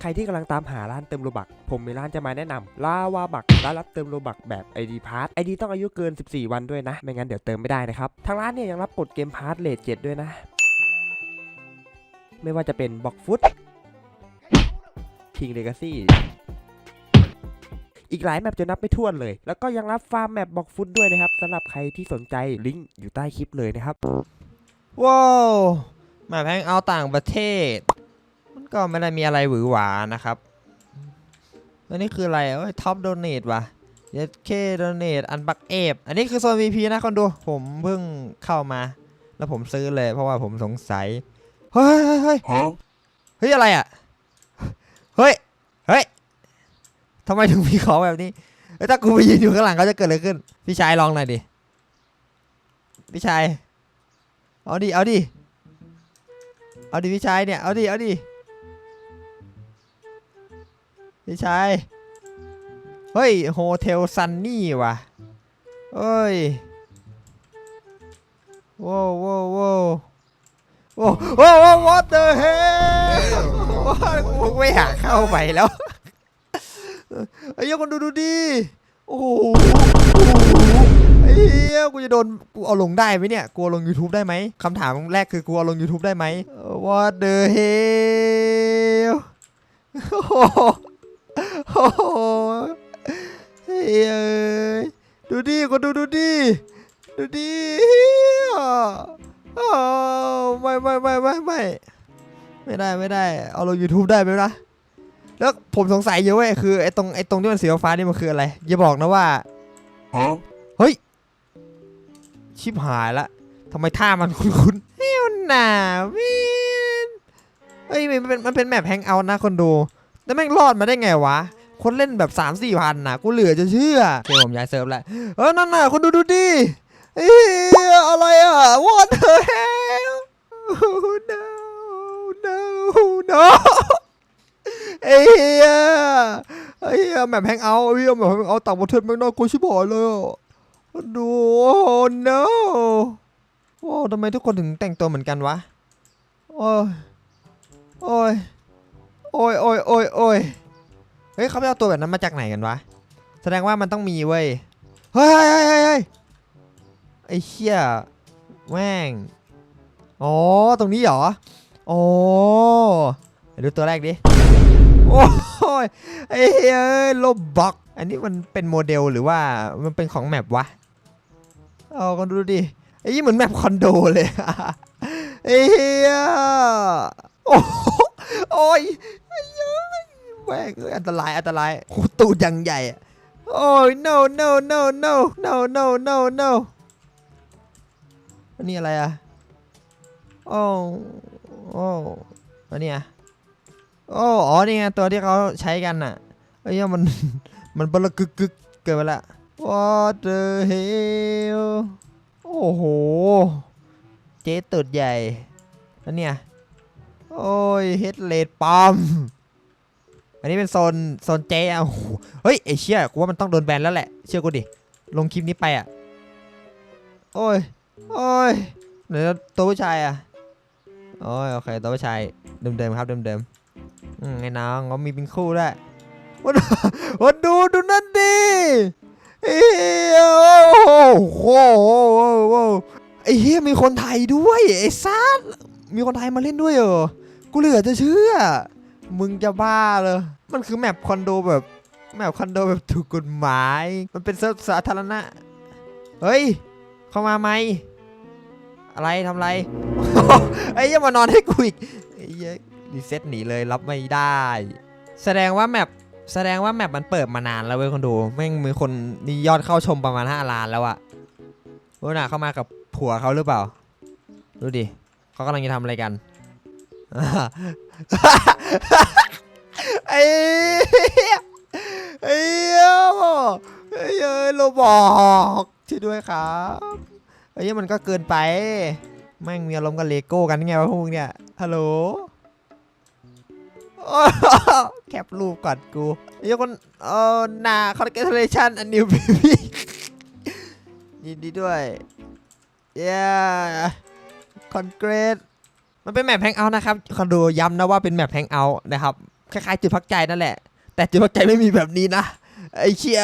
ใครที่กำลังตามหาร้านเติมโลบัก ผมมีร้านจะมาแนะนำลาวาบักร้านรับเติมโลบักแบบ ID p a s s ID ต้องอายุเกิน 14 วันด้วยนะ ไม่งั้นเดี๋ยวเติมไม่ได้นะครับ ทางร้านเนี่ยยังรับกดเกมพาร์ทเลทเจ็ดด้วยนะ ไม่ว่าจะเป็นบ็อกฟุตคิงเลกาซี่อีกหลายแมปจะนับไม่ถ้วนเลย แล้วก็ยังรับฟาร์มแมปบ็อกฟุตด้วยนะครับสำหรับใครที่สนใจลิงก์อยู่ใต้คลิปเลยนะครับว้าวแมพแฮงเอาต่างประเทศ ก็ไม่ได้มีอะไรหวือหวานะครับอันนี้คืออะไรเอ้ยท็อปโดเนทว่ะเยสเคโดเนทอันบักเอฟอันนี้คือโซน VP นะคนดู ผมเพิ่งเข้ามา แล้วผมซื้อเลยเพราะว่าผมสงสัย เฮ้ยเฮ้ยเฮ้ยเฮ้ยอะไรอะ เฮ้ย เฮ้ยทำไมถึงมีของแบบนี้เฮ้ยถ้ากูไปยืนอยู่ข้างหลังเขาจะเกิดอะไรขึ้น พี่ชายลองหน่อยดิ พี่ชาย เอาดิ เอาดิ เอาดิพี่ชายเนี่ย เอาดิ เอาดิ พี่ชาย เฮ้ย โฮเทลซันนี่ว่ะเฮ้ยโว้วโว้วโว้วโว้วโว้วโว้ว what the hell ว้าวผมไม่อยากเข้าไปแล้วไอ้เหี้ยคนดูดูดิโอ้โหโอ้โหไอ้เหี้ยกูจะโดน กูเอาลงได้ไหมเนี่ย กูเอาลง YouTube ได้ไหมคำถามแรกคือกูเอาลง YouTube ได้ไหม What the hell โอ้โหเฮ้ยเอ้ยดูดิก็ดูดูดิดูดิโอ้ไม่ไม่ไม่ไม่ไม่ไม่ได้ไม่ได้เอาลง YouTube ได้ไหมล่ะแล้วผมสงสัยเยอะเว้ยคือไอ้ตรงไอ้ตรงที่มันสีฟ้านี่มันคืออะไร อย่าบอกนะว่าเฮ้ย ชิบหายละทำไมท่ามันคุ้นๆเฮ้ยมันหนาววินเฮ้ยมันเป็นมันเป็นแมปแฮงเอาท์นะคนดู แต่แม่งรอดมาได้ไงวะ คนเล่นแบบ 3 4พันนะกูเหลือจะเชื่อโอเคผมย้ายเซิร์ฟแล้วเออนั่นน่ะคนดูดูดิเอ้ยอะไรอะ what the hell oh, no no no เอ้ยเอ้ยแมปแฮงเอาเอ้ยแมปแฮงเอาต่างประเทศแม่งน่ากลัวชิบหายเลยอะดูโอ้ no โอ้ทำไมทุกคนถึงแต่งตัวเหมือนกันวะ โอ้ย โอ้ย โอ้ยโอ้ยโอ้ยโอ้ยเฮ้ยเขาไปเอาตัวแบบนั้นมาจากไหนกันวะ แสดงว่ามันต้องมีเว้ย เฮ้ยเฮ้ยเฮ้ยเฮ้ยไอ้เชี่ยแม่ง อ๋อ ตรงนี้เหรออ๋อเดี๋ยวดูตัวแรกดิ โอ้ยไอ้เฮ้ยโลบ็อก อันนี้มันเป็นโมเดลหรือว่ามันเป็นของแมปวะเอากันดูดิไอ้เหมือนแมปคอนโดเลยไอ้เหี้ยโอ้ โอ้ยไอ้เหี้ยแม่งเอ้ยอันตรายอันตรายโหตูดยังใหญ่อะโอ้ย no no no no no no no no อันนี้อะไรอะโอ้โอ้อันนี้อะโอ้อ๋อนี่ไงตัวที่เขาใช้กันน่ะไอ้ยมันมันบลกึกกึกเกินไปละ What the hell โอ้โห เจ๊ตุดใหญ่ แล้วเนี่ย โอ้ยเฮดเลดปัมอันนี้เป็นโซนโซนเจ๊อะโอ้เฮ้ยไอเชี่ยกูว่ามันต้องโดนแบนแล้วแหละ เชื่อกูดิ ลงคลิปนี้ไปอะ โอ้ย โอ้ยเดี๋ยวตัวผู้ชายอะ โอ้ยโอเคตัวผู้ชายเดิมๆครับเดิมๆอืมไอ้น้องเขามีเป็นคู่ด้วยวันวันดูดูนั่นดิเอ้โอ้โหไอ้เฮียมีคนไทยด้วยไอ้ซัดมีคนไทยมาเล่นด้วยเหรอ กูเหลือจะเชื่อ มึงจะบ้าเลย มันคือแมปคอนโดแบบ แมปคอนโดแบบถูกกฎหมาย มันเป็นเซิร์ฟสาธารณะ เฮ้ย เข้ามาไหม อะไรทำไร ไอ้ยังมานอนให้กูอีกไอ้เหี้รีเซ็ตหนีเลยรับไม่ได้ แสดงว่าแมปแสดงว่าแมปมันเปิดมานานแล้วเว้ยคนดูแม่งมีคนมียอดเข้าชมประมาณ5ล้านแล้วอะโอ้น่ะเข้ามากับผัวเขาหรือเปล่า ดูดิเขากำลังจะทำอะไรกัน ไอ้เฮ้ยไอ้เหี้ยไอ้เหี้ยโรบอกช่วยด้วยครับไอ้เหี้ยมันก็เกินไป แม่งมีอารมณ์กับเลโก้กันไงวะพวกเนี่ย ฮัลโหลแคปรูปก่อนกูไอ้เหี้ยคนเออหนาคอนเกตเลชันอันนิวบีบียินดีด้วยเย้คอนเกรส มันเป็นแมปแฮงเอาท์นะครับคอนโดย้ำนะว่าเป็นแมปแฮงเอาท์นะครับ คล้ายๆจุดพักใจนั่นแหละ แต่จุดพักใจไม่มีแบบนี้นะ ไอ้เชี่ย